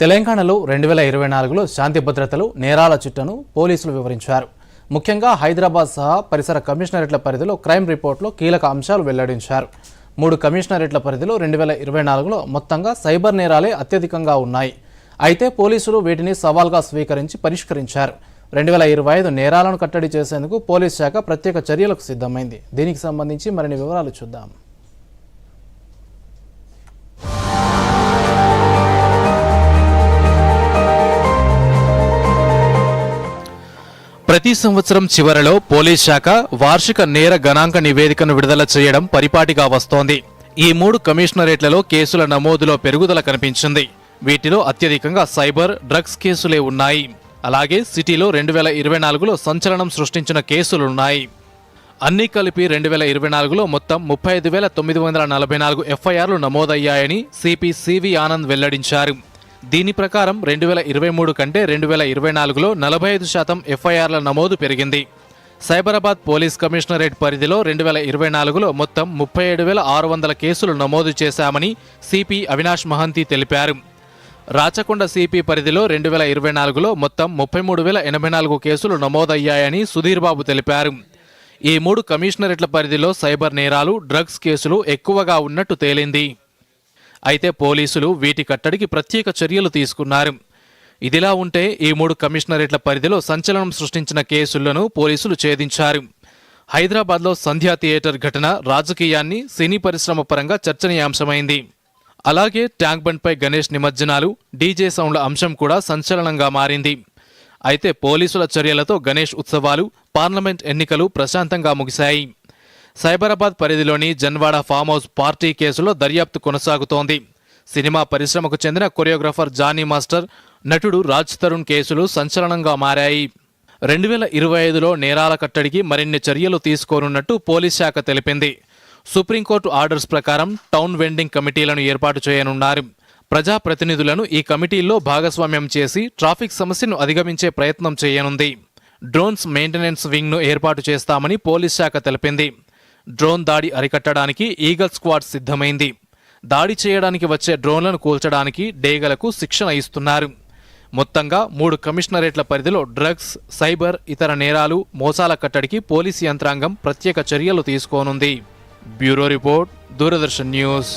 తెలంగాణలో రెండు వేల ఇరవై నాలుగులో శాంతి భద్రతలు నేరాల చిట్టను పోలీసులు వివరించారు. ముఖ్యంగా హైదరాబాద్ సహా పరిసర కమిషనరేట్ల పరిధిలో క్రైమ్ రిపోర్ట్లో కీలక అంశాలు వెల్లడించారు. మూడు కమిషనరేట్ల పరిధిలో రెండు వేల ఇరవై నాలుగులో మొత్తంగా సైబర్ నేరాలే అత్యధికంగా ఉన్నాయి. అయితే పోలీసులు వీటిని సవాల్గా స్వీకరించి పరిష్కరించారు. రెండు వేల ఇరవై ఐదు నేరాలను కట్టడి చేసేందుకు పోలీస్ శాఖ ప్రత్యేక చర్యలకు సిద్ధమైంది. దీనికి సంబంధించి మరిన్ని వివరాలు చూద్దాం. ప్రతి సంవత్సరం చివరలో పోలీస్ శాఖ వార్షిక నేర గణాంక నివేదికను విడుదల చేయడం పరిపాటిగా వస్తోంది. ఈ మూడు కమిషనరేట్లలో కేసుల నమోదులో పెరుగుదల కనిపించింది. వీటిలో అత్యధికంగా సైబర్ డ్రగ్స్ కేసులే ఉన్నాయి. అలాగే సిటీలో రెండు వేల ఇరవై నాలుగులో సంచలనం సృష్టించిన కేసులున్నాయి. అన్నీ కలిపి రెండు వేల ఇరవై నాలుగులో మొత్తం ముప్పై ఐదు వేల తొమ్మిది వందల నలభై నాలుగు ఎఫ్ఐఆర్లు నమోదయ్యాయని సిపి సివి ఆనంద్ వెల్లడించారు. దీని ప్రకారం రెండు వేల ఇరవై మూడు కంటే రెండు వేల ఇరవై నాలుగులో నలభై ఐదు శాతం ఎఫ్ఐఆర్ల నమోదు పెరిగింది. సైబరాబాద్ పోలీస్ కమిషనరేట్ పరిధిలో రెండు వేల ఇరవై నాలుగులో మొత్తం ముప్పై ఏడు వేల ఆరు వందల కేసులు నమోదు చేశామని సిపి అవినాష్ మహంతి తెలిపారు. రాచకొండ సిపి పరిధిలో రెండు వేల ఇరవై నాలుగులో మొత్తం ముప్పై మూడు వేల ఎనభై నాలుగు కేసులు నమోదయ్యాయని సుధీర్ బాబు తెలిపారు. ఈ మూడు కమిషనరేట్ల పరిధిలో సైబర్ నేరాలు డ్రగ్స్ కేసులు ఎక్కువగా ఉన్నట్టు తేలింది. అయితే పోలీసులు వీటి కట్టడికి ప్రత్యేక చర్యలు తీసుకున్నారు. ఇదిలా ఉంటే ఈ మూడు కమిషనరేట్ల పరిధిలో సంచలనం సృష్టించిన కేసులను పోలీసులు ఛేదించారు. హైదరాబాద్లో సంధ్యా థియేటర్ ఘటన రాజకీయాన్ని సినీ పరిశ్రమ పరంగా చర్చనీయాంశమైంది. అలాగే ట్యాంక్ బండ్పై గణేష్ నిమజ్జనాలు డీజే సౌండ్ల అంశం కూడా సంచలనంగా మారింది. అయితే పోలీసుల చర్యలతో గణేష్ ఉత్సవాలు పార్లమెంట్ ఎన్నికలు ప్రశాంతంగా ముగిశాయి. సైబరాబాద్ పరిధిలోని జన్వాడ ఫామ్ హౌస్ పార్టీ కేసులో దర్యాప్తు కొనసాగుతోంది. సినిమా పరిశ్రమకు చెందిన కొరియోగ్రాఫర్ జానీ మాస్టర్ నటుడు రాజ్ తరుణ్ కేసులు సంచలనంగా మారాయి. రెండు వేల ఇరవై ఐదులో నేరాల కట్టడికి మరిన్ని చర్యలు తీసుకోనున్నట్టు పోలీస్ శాఖ తెలిపింది. సుప్రీంకోర్టు ఆర్డర్స్ ప్రకారం టౌన్ వెండింగ్ కమిటీలను ఏర్పాటు చేయనున్నారు. ప్రజాప్రతినిధులను ఈ కమిటీల్లో భాగస్వామ్యం చేసి ట్రాఫిక్ సమస్యను అధిగమించే ప్రయత్నం చేయనుంది. డ్రోన్స్ మెయింటెనెన్స్ వింగ్ను ఏర్పాటు చేస్తామని పోలీస్ శాఖ తెలిపింది. డ్రోన్ దాడి అరికట్టడానికి ఈగల్ స్క్వాడ్ సిద్ధమైంది. దాడి చేయడానికి వచ్చే డ్రోన్లను కూల్చడానికి డేగలకు శిక్షణ ఇస్తున్నారు. మొత్తంగా మూడు కమిషనరేట్ల పరిధిలో డ్రగ్స్ సైబర్ ఇతర నేరాలు మోసాల కట్టడికి పోలీసు యంత్రాంగం ప్రత్యేక చర్యలు తీసుకోనుంది. Bureau report Doordarshan news.